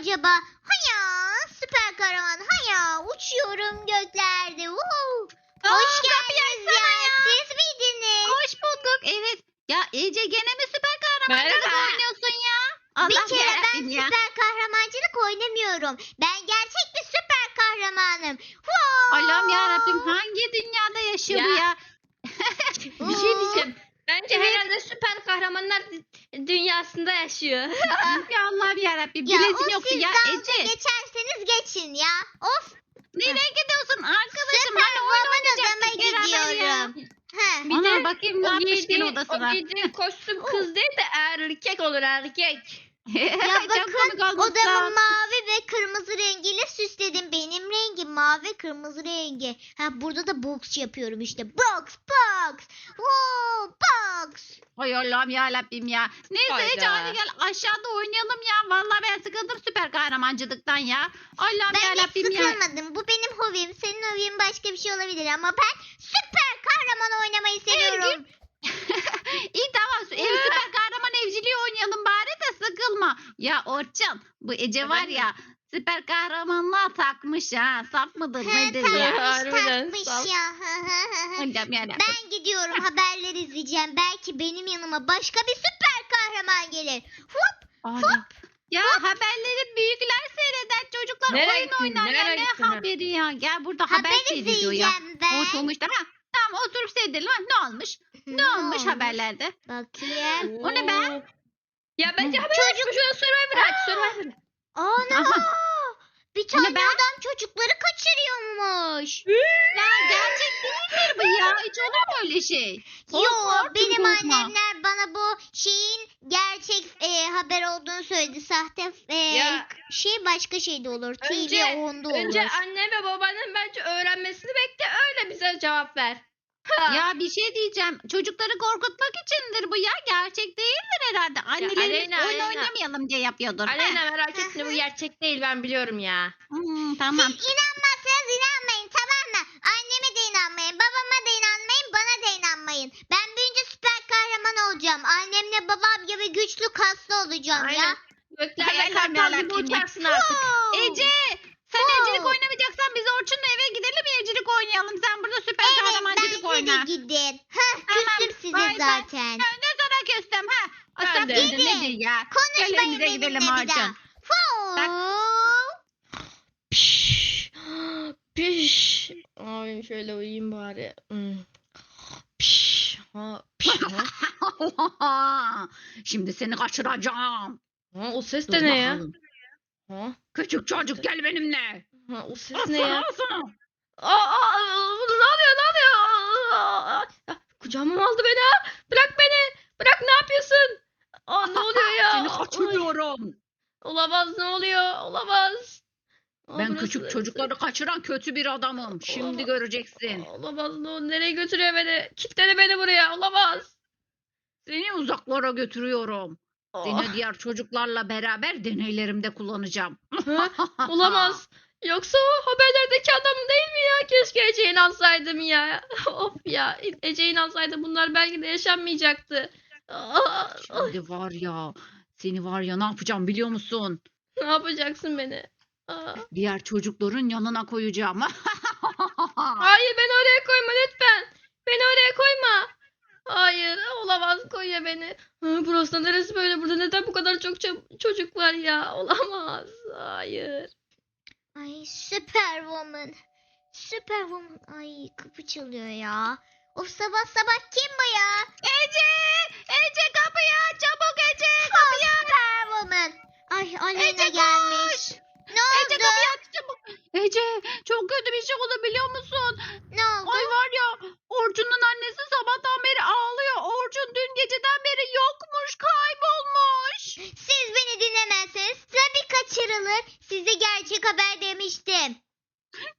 acaba? Haya süper kahraman haya uçuyorum göklerde. Aa, Hoş geldiniz ya. ya. Siz miydiniz? Hoş bulduk. Evet. Ya Ece gene mi süper kahramanlık Merhaba. oynuyorsun ya? Allah bir kere ben ya. süper kahramanlık oynamıyorum. Ben gerçek bir süper kahramanım. Wow. Allah'ım yarabbim hangi dünyada yaşıyor Ya. ya? Bir şey diyeceğim. Bence herhalde süper kahramanlar dü- dünyasında yaşıyor. ya Allah'ım yarabbim. Ya Bilesim o yoktu siz ya dalga Ece. geçerseniz geçin ya. Of Nereye gidiyorsun arkadaşım? süper Hani oyun woman oynayacaktık beraber ya. gidiyorum. He. Bir Ana de bakayım ne o yapmış giydiğin, gene o odasına. giydiğin kostüm kız değil de erkek olur erkek. Ya Çok bakın odamı mavi ve kırmızı rengiyle süsledim. Benim rengim mavi kırmızı rengi. Ha burada da box yapıyorum işte. Box box. Wow, box. Hay Allah'ım yarabbim ya. Neyse Hayda. Ece hadi gel aşağıda oynayalım ya. Vallahi ben sıkıldım süper kahramancadıktan ya. Allah'ım Ben hiç yarabbim ya. sıkılmadım. Bu benim hobim. Senin hobin başka bir şey olabilir ama ben süper kahraman oynamayı seviyorum. İyi tamam. Ev, süper kahraman evciliği oynayalım bari sıkılma. Ya Orçun bu Ece var ya süper kahramanlığa takmış ha. Saf mıdır nedir takmış ya? Harbiden takmış saf. ya. Allah'ım yarabbim. ben gidiyorum haberleri izleyeceğim. Belki benim yanıma başka bir süper kahraman gelir. Hop Allah. Ya haberleri büyükler seyreden çocuklar Nereye oyun gittin? oynar ya Nereye ne gittin ha? haberi ya. Gel burada haber haber seyrediyor ya. izleyeceğim ben. Oturmuş da ha. Tamam oturup seyredelim ha. Ne olmuş? Ne olmuş haberlerde? Bakayım. O ne be? Ya bence haber Çocuk- açma şuna Survivor aç Survivor. Ana! Aha. Bir ne tane be? adam çocukları kaçırıyormuş. Ya gerçek değildir bu ya. Hiç olur mu öyle şey? Korkma Yo benim korkma. annemler bana bu şeyin gerçek e, haber olduğunu söyledi. Sahte e, Ya. şey başka şeyde olur. Önce- TV onda olur. Önce anne ve babanın bence öğrenmesini bekle öyle bize cevap ver. Ha. Ya bir şey diyeceğim. Çocukları korkutmak içindir bu ya. Gerçek değildir herhalde. Annelerimiz Aleyna, oyun Aleyna. oynamayalım diye yapıyordur. Aleyna merak etme bu gerçek değil ben biliyorum ya. Hmm, tamam. Siz inanmazsanız inanmayın tamam mı? Anneme de inanmayın, babama da inanmayın, bana da inanmayın. Ben büyünce süper kahraman olacağım. Annemle babam gibi güçlü kaslı olacağım ya. Aynen. Göklerle Hayal kartal gibi uçarsın artık. Wow. Ece sen Oo. evcilik oynamayacaksan biz Orçun'la eve gidelim evcilik oynayalım. Sen burada süper Evet kahramancılık bence oyna. de gidin. Heh, Tamam, küstüm size bay bay. zaten. Ya ne sana küstüm ha? Asaf de. Gidin. nedir ya? Konuşmayın benimle gidelim bir daha. Piş. Piş. Ay şöyle uyuyayım bari. Hmm. Piş. Ha, piş. Ha. Şimdi seni kaçıracağım. ha, o ses Dur de ne ya? Ha, Küçük çocuk gel benimle. ha, o ses Al ne ya? al sana. Aa, aa, ne yapıyor ne yapıyor? Aa, aa, aa. Kucağıma aldı beni ha? Bırak beni. Bırak ne yapıyorsun? Aa, ne oluyor ya? Seni kaçırıyorum. Olamaz ne oluyor? Olamaz. Aa, Ben burası- küçük çocukları kaçıran kötü bir adamım. Şimdi Aa. göreceksin. Olamaz ne? Nereye götürüyor beni? Kitledi beni buraya. Olamaz. Seni uzaklara götürüyorum. Aa, Seni diğer çocuklarla beraber deneylerimde kullanacağım. olamaz. Yoksa o haberlerdeki adam değil mi ya? Keşke Ece'ye inansaydım ya. of ya. Ece'ye inansaydım bunlar belki de yaşanmayacaktı. Aa, Şimdi var ya seni var ya ne yapacağım biliyor musun? ne yapacaksın beni? Aa. Diğer çocukların yanına koyacağım. Hayır beni oraya koyma lütfen. Beni oraya koyma. Hayır olamaz koyuyor beni. Ha, burası neresi böyle? Burada neden bu kadar çok ço- çocuk var ya? Olamaz. Hayır. Ay Superwoman. Superwoman. Ay kapı çalıyor ya. Of sabah sabah kim bu ya? Ece! Ece kapıyı aç çabuk Ece! Kapıyı Superwoman. Ay Aleyna Ece gelmiş. koş! Ne Ece oldu? kapıyı aç çabuk! Ece çok kötü bir şey oldu biliyor musun? Ne oldu? Ay var ya Orçun'un annesi sabahtan beri ağlıyor. Orçun dün geceden beri yokmuş kaybolmuş. Siz beni dinlemezseniz tabii kaçırılır. Size gerçek haber demiştim.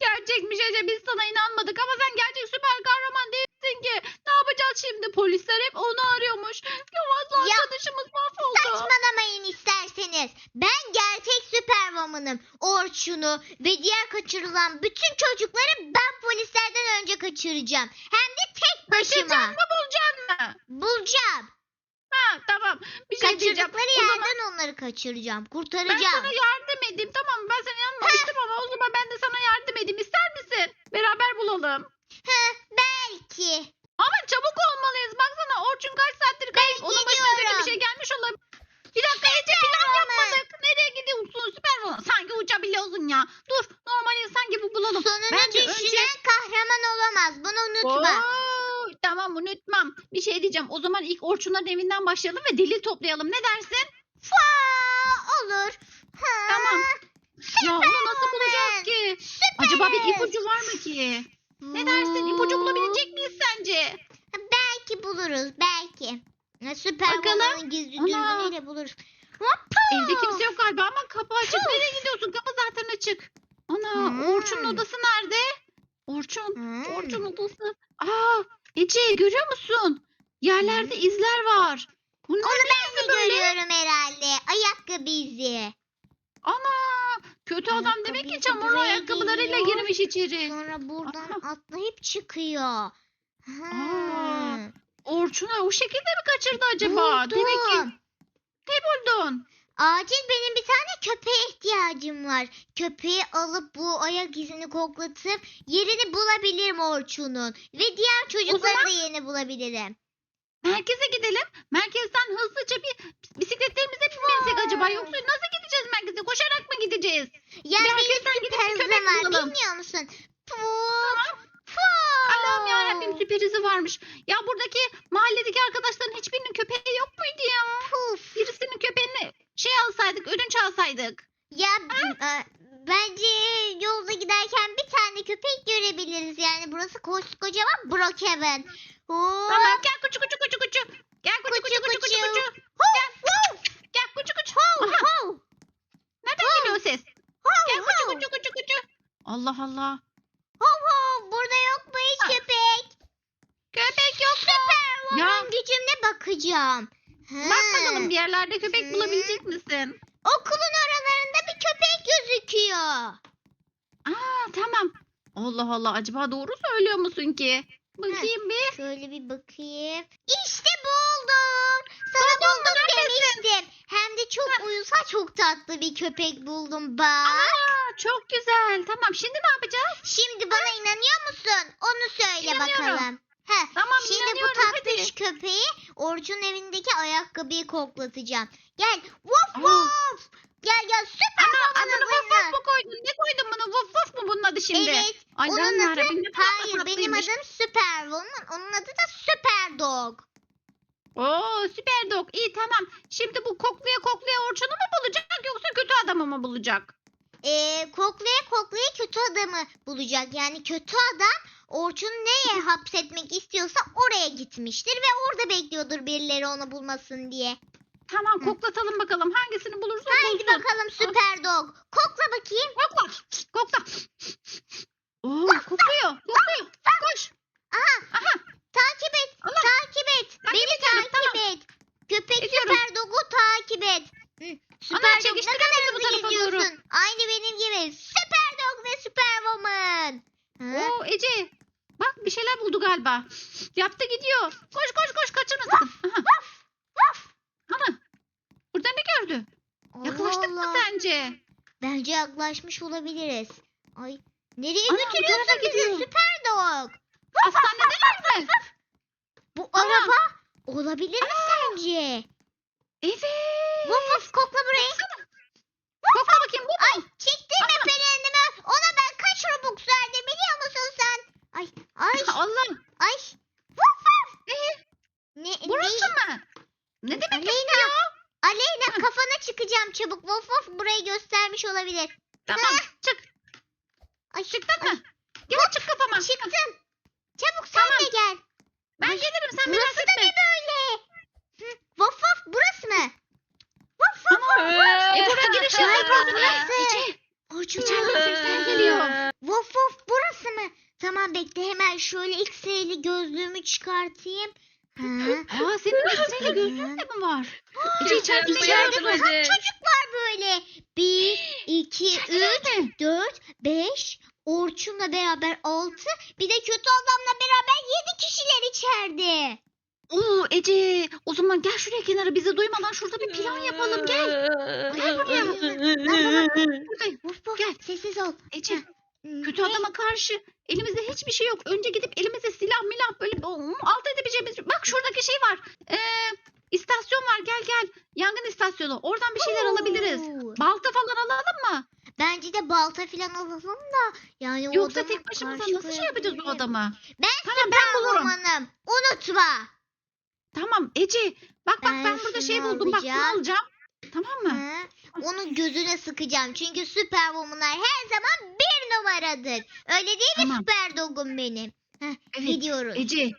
Gerçekmiş Ece biz sana inanmadık ama sen gerçek süper kahraman değilsin ki. Ne yapacağız şimdi? Polisler hep onu arıyormuş. Yavaşla Ya, arkadaşımız mahvoldu. Saçmalamayın isterseniz. Ben gerçek Superwoman'ım. Orçun'u ve diğer kaçırılan bütün çocukları ben polislerden önce kaçıracağım. Hem de tek başıma. mı bulacaksın mı? Bulacağım. Ha tamam. Bir şey diyeceğim. O zaman yerden onları kaçıracağım. ben Kurtaracağım. sana yardım edeyim. Tamam mı? ben sana yanmamıştım ama o zaman ben de sana yardım edeyim. İster misin? Beraber bulalım. Belki. Ama çabuk olmalıyız. Baksana Orçun kaç saattir kayıp. Onun başına kötü bir gidiyorum. şey gelmiş olabilir. Bir dakika Ece plan yapmadık. Nereye gidiyorsun? Süper falan. Sanki uçabiliyorsun ya. Dur normal insan gibi bulalım. Sonunu Bence düşünen önce- kahraman olamaz. Bunu unutma. Oo, tamam unutmam. Bir şey diyeceğim. O zaman ilk Orçunların evinden başlayalım ve delil toplayalım. Ne dersin? Faa, olur. Ha, Tamam. Ya onu nasıl bulacağız ki? Süper. Acaba bir ipucu var mı ki? Ne dersin? İpucu bulabilecek miyiz sence? Belki buluruz. Belki. Ya, Süper Bakalım. Woman'ın gizli Ana. buluruz. Hoppa. Evde kimse yok galiba ama kapı açık. Nereye gidiyorsun? Kapı zaten açık. Ana Hmm. Orçun'un odası nerede? Orçun. Hmm. Orçun odası. Aa Ece görüyor musun? Yerlerde izler var. Bunlar Onu ben de böyle? görüyorum herhalde. Ayakkabı izi. Ana kötü adam demek ki çamurlu buraya ayakkabılarıyla geliyor. girmiş içeri. Sonra buradan Aha. atlayıp çıkıyor. Ha. Aa, Orçun'u o şekilde mi kaçırdı acaba? Demek ki Buldum. ne buldun? Acil benim bir tane köpeğe ihtiyacım var. Köpeği alıp bu ayak izini koklatıp yerini bulabilirim Orçun'un. Ve diğer çocukları zaman- da yerini bulabilirim. Merkeze gidelim. Merkezden hızlıca bir bisikletlerimize binmeliysek acaba? Yoksa nasıl gideceğiz merkeze? Koşarak mı gideceğiz? Ya Bir benim herkesten gidip bir köpek var bulalım. bilmiyor musun? Puf. Allah'ım yarabbim süper izi varmış. Ya buradaki mahalledeki arkadaşların hiçbirinin köpeği yok muydu ya? Puf. Birisinin köpeğini şey alsaydık, ödünç alsaydık. Ya e, bence yolda giderken bir tane köpek görebiliriz. Yani burası koskocaman Brookhaven. Tamam gel kuçu kuçu kuçu kuçu. Gel kuçu kuçu kuçu kuçu kuçu. Gel. Gel kuçu kuçu. Aha, nereden geliyor o ses? Gel kuçu kuçu kuçu kuçu. Allah Allah. Hov hov. Burada yok mu hiç köpek? Köpek yok mu? Ya. gücümle bakacağım. Bak bakalım bir yerlerde köpek bulabilecek misin? Okulun oralarında bir köpek gözüküyor. Aa tamam. Allah Allah acaba doğru söylüyor musun ki? Bakayım bir. Şöyle bir bakayım. İşte buldum. Sana buldum demiştim. Hem de çok uysal çok tatlı bir köpek buldum bak. Aa çok güzel. Tamam şimdi ne yapacağız? Şimdi bana inanıyor musun? Onu söyle bakalım. Heh, Tamam Şimdi bu tatlış hadi. köpeği Orçun evindeki ayakkabıyı koklatacağım. Gel. Woof Aa. Gel gel süper Ana babanın adını vuf vuf mu koydun? Ne koydun bunu? Vuf vuf mu bunun adı şimdi? Evet. Ay onun adı hayır benim adım Süper Woman. Onun adı da Süper Dog. Oo süper dog. İyi tamam. Şimdi bu koklaya koklaya Orçun'u mu bulacak yoksa kötü adamı mı bulacak? Ee, koklaya koklaya kötü adamı bulacak. Yani kötü adam Orçun'u neye hapsetmek istiyorsa oraya gitmiştir ve orada bekliyordur birileri onu bulmasın diye. Tamam koklatalım bakalım. Hangisini bulursa Haydi bulsun. bakalım Süper Dog. Kokla bakayım. Kokla. Kokla. Oo kokluyor. Kokluyor. Koş. Takip et. Allah. Takip et. Takip Beni ediyorum, takip et. Köpek Ediyorum. Süper Dog'u takip et. Süper Ana, Dog ne kadar hızlı geziyorsun. Aynı benim gibi. Süper Dog ve Süper Woman. Hı? Oo Ece. Bak bir şeyler buldu galiba. Yaptı gidiyor. Koş koş koş kaçırma sakın. Aha. Ana. Burada ne gördü? Yaklaştık mı Allah. sence? Bence yaklaşmış olabiliriz. Ay nereye Ana, bu götürüyorsun tarafa bizi gidiyor. Süper Dog? Hastanedeler mi? Bu Ana. araba olabilir mi sence? Evet. Vuf vuf kokla burayı. Kokla bakayım bu Ay mu? çektirme Ana. pelenimi. Ona ben kaç robux verdim biliyor musun sen? Ay ay Allah. ay. Vuf vuf. Ee, Ne, burası ne? mı? Ne demek Aleyna. istiyor? Aleyna kafana çıkacağım çabuk. Vuf vuf burayı göstermiş olabilir. Tamam çık. Ay Çıktın mı? Gel çık kafama. Çıktım. Çabuk sen Tamam. de gel. Ben Ay, gelirim sen Burası merak da etme. ne böyle? Hı, Vuf vuf burası mı? Vuf vuf. Ana. E burada giriş Ay, yok. burası. Ece. Orçun. İçeriden sesler geliyor. Vuf vuf burası mı? Tamam bekle hemen şöyle X-ray'li gözlüğümü çıkartayım. Aa senin X-ray'li gözlüğün de mi var? Ece içeride İçeride var. kaç çocuk var böyle? Bir, iki, üç, mi? dört, beş, Orçun'la beraber altı, bir de kötü adamla beraber yedi kişiler içeride. Oo Ece. O zaman gel şuraya kenara bizi duymadan şurada bir plan yapalım. Gel. Gel buraya. Buradayım. Vuf vuf. Gel. Sessiz ol. Ece kötü adama karşı elimizde hiçbir şey yok. Önce gidip elimizde silah milah böyle alt edebileceğimiz. Bak şuradaki şey var. Ee, istasyon var. Gel gel. Yangın istasyonu. Oradan bir şeyler alabiliriz. Oo. Balta falan alalım mı? Bence de balta falan alalım da. Yani o Yoksa tek başımıza karşı nasıl şey yapacağız o koyabilirim. adama? Ben Tamam ben bulurum. Amanım. Unutma. Tamam Ece. Bak bak Ben ben burada şey buldum. Bak bunu alacağım. alacağım. Tamam mı? Hı? Onun gözüne sıkacağım. Çünkü süper womanlar her zaman bir numaradır. Öyle değil mi Tamam. süper dogum benim? Evet. Gidiyoruz. Ece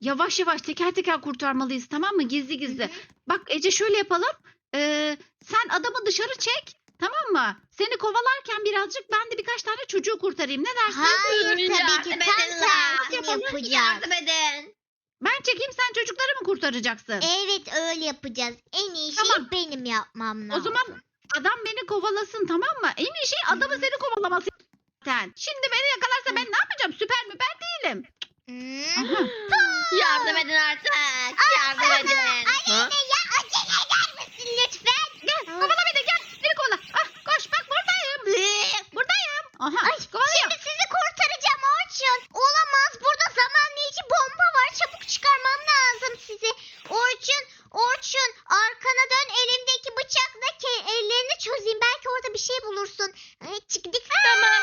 yavaş yavaş teker teker kurtarmalıyız tamam mı? Gizli gizli. Hı hı. Bak Ece şöyle yapalım. Ee, sen adamı dışarı çek. Tamam mı? Seni kovalarken birazcık ben de birkaç tane çocuğu kurtarayım. Ne dersin? Hayır tabii ki Yardım tam edin lan. tersini Yapalım. yapacağız. Yardım edin. Ben çekeyim sen çocukları mı kurtaracaksın? Evet öyle yapacağız. En iyi şey Tamam. benim yapmam o lazım. zaman adam beni kovalasın tamam mı? En iyi şey adamı Hı hı. seni kovalaması zaten. Şimdi beni yakalarsa ben ne yapacağım? Süper mi? Ben değilim. Hmm. Aha. Yardım edin artık. Yardım edin. Anne ya acele eder misin lütfen? Gel kovala beni gel. Beni kovala. Ah, koş bak buradayım. Buradayım. Aha. Ay kovalıyorum. şimdi sizi kurtaracağım Orçun. Olamaz burada zamanlayıcı bomba var. Çabuk çıkarmam lazım sizi. Orçun, Orçun arkana dön elimdeki bıçakla ke- ellerini çözeyim. Belki orada bir şey bulursun. Ay, çıktık. Tamam.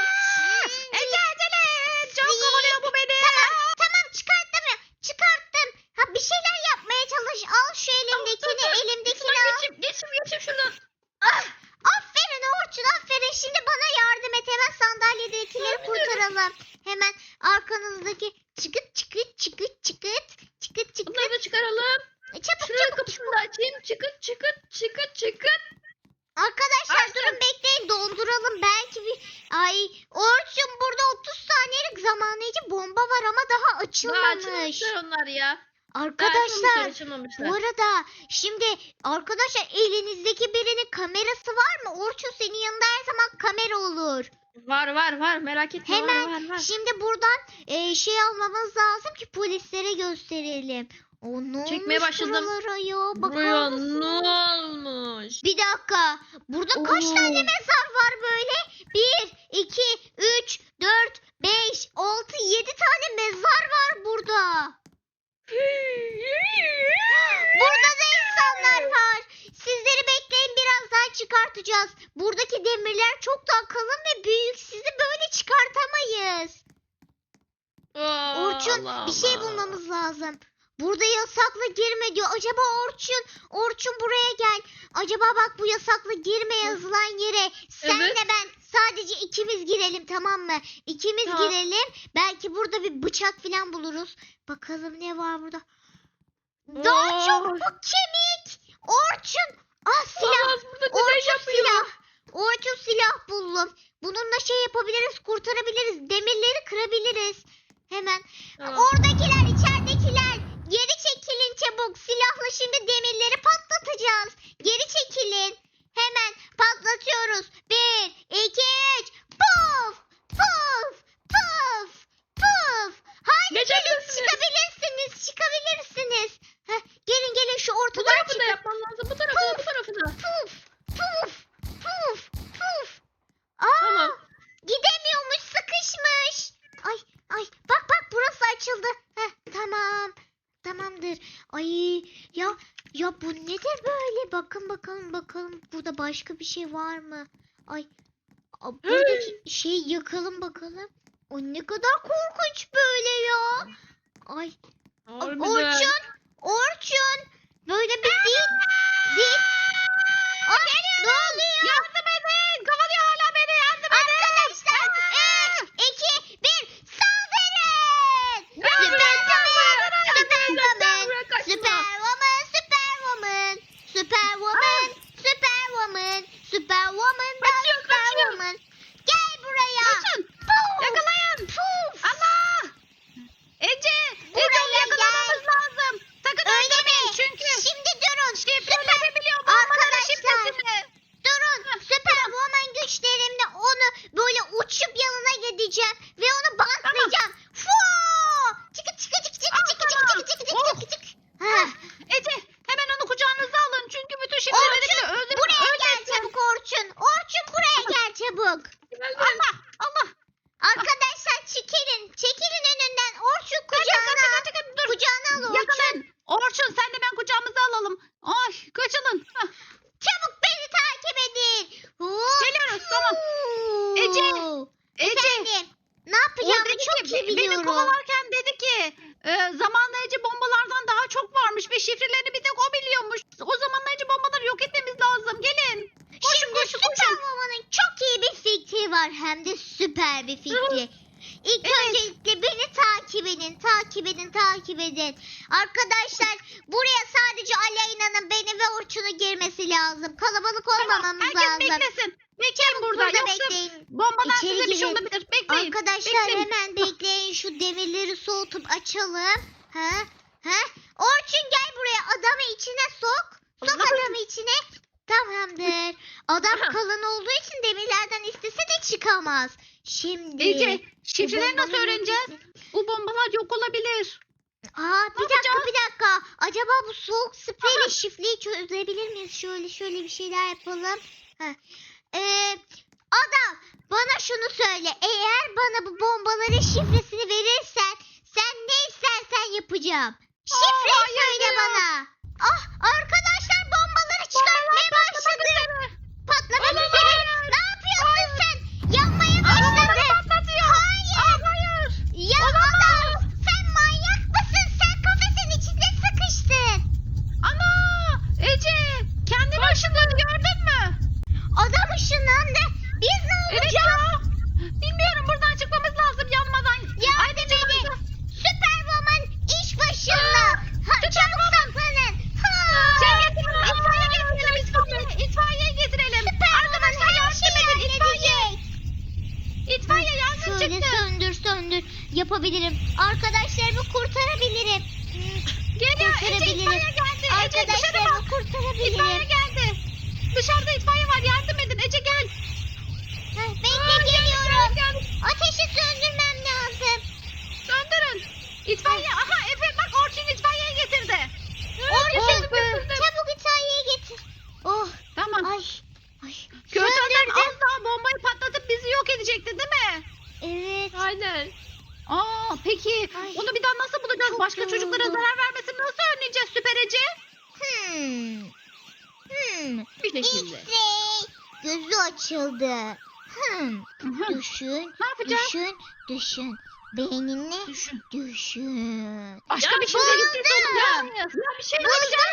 Ece acele et. Can kovalıyor bu beni. Tamam, tamam çıkarttım ya. Çıkarttım. Ha bir şeyler yapmaya çalış. Al şu elimdekini, elimdekini al. Geçim, geçim, geçim şuradan. Aferin Orçun aferin. Şimdi bana yardım et. Hemen sandalyedekileri kurtaralım. Hemen arkanızdaki çıkıt çıkıt çıkıt çıkıt çıkıt çıkıt. Bunları da çıkaralım. E, Çabuk Şuraya çabuk. kapısını da açayım. Çıkıt, çıkıt, çıkıt, çıkıt. Arkadaşlar Açtım. durun bekleyin donduralım. Belki bir... Ay Orçun burada 30 saniyelik zamanlayıcı bomba var ama daha Daha açılmamış. açılmamışlar onlar ya. Daha Arkadaşlar. Bu arada şimdi arkadaşlar elinizdeki birinin kamerası var mı? Orçun senin yanında her zaman kamera olur. Var var var merak etme Hemen var var var. Şimdi buradan e, şey almamız lazım ki polislere gösterelim. O ne Çekmeye olmuş başladım. buralara ya? Bakar Buraya mısın? ne olmuş? Bir dakika. Burada kaç Oo. tane mezar var böyle? 1, 2, 3, 4, 5, 6, 7 tane mezar var burada. Burada da insanlar var. Sizleri bekleyin birazdan çıkartacağız. Buradaki demirler çok daha kalın ve büyük. Sizi böyle çıkartamayız. Aa, Orçun Allah bir şey Allah. bulmamız lazım. Burada yasaklı girme diyor. Acaba Orçun, Orçun buraya gel. Acaba bak bu yasaklı girme yazılan yere senle Evet. ben sadece ikimiz girelim tamam mı? İkimiz Tamam. girelim. Belki burada bir bıçak falan buluruz. Bakalım ne var burada. Daha Oo. çok bu kemik. Orçun. Ah silah. Olamaz burada neden Orçun yapıyor? silah. Orçun silah buldum. Bununla şey yapabiliriz, kurtarabiliriz. Demirleri kırabiliriz. Hemen. Tamam. Oradakiler, içeridekiler. Çabuk. Silahla şimdi demirleri patlatacağız. Geri çekilin. Hemen patlatıyoruz. Bir, iki, üç. Puf! Puf! Puf! Puf! Haydi gelin çıkabilirsiniz. Çıkabilirsiniz. Heh, gelin gelin şu Bu ortadan tarafı da yapman lazım. Bu tarafı da bu tarafı da. Puf! Puf! Puf! Puf! Aa! Tamam. Gidemiyormuş sıkışmış. Ay ay bak bak burası açıldı. Heh, tamam. Tamamdır. Ay ya ya bu nedir böyle? Bakın bakalım bakalım burada başka bir şey var mı? Ay a, buradaki şey yakalım bakalım. O ne kadar korkunç böyle ya. Ay a- Harbiden. Orçun Orçun böyle bir değil değil. Ne oluyor? Yardım edin. Kovalıyor hala beni. Yardım edin. Arkadaşlar 3, 2, 1 saldırın! Gel buraya, gel buraya. Superwoman, buraya, kaçma. Superwoman, Superwoman, Superwoman, Superwoman, ve Orçun'un girmesi lazım. Kalabalık olmamamız tamam, herkes lazım. beklesin. Bekleyin burada. burada Yoksa bekleyin. bombadan İçeri size bir şey olabilir. Bekleyin. Arkadaşlar bekleyin. hemen bekleyin. Şu demirleri soğutup açalım. Ha? Ha? Orçun gel buraya. Adamı içine sok. Sok adamı içine. Tamamdır. Adam kalın olduğu için demirlerden istese de çıkamaz. Şimdi. Ece şifreleri nasıl öğreneceğiz? Bu bombalar yok olabilir. Aa bir dakika bir dakika. Acaba bu soğuk spreyle şifreyi çözebilir miyiz? Şöyle şöyle bir şeyler yapalım. Ee, adam bana şunu söyle. Eğer bana bu bombaların şifresini verirsen sen ne istersen yapacağım. Şifreyi Aa, söyle hayır. bana. Ah arkadaşlar bombaları çıkartmaya başladı. Patlamak 手なんで düşün. Beynini düşün. düşün. Başka şey ya bir şey de gittin sonunda. Ya bir şey yapacağım.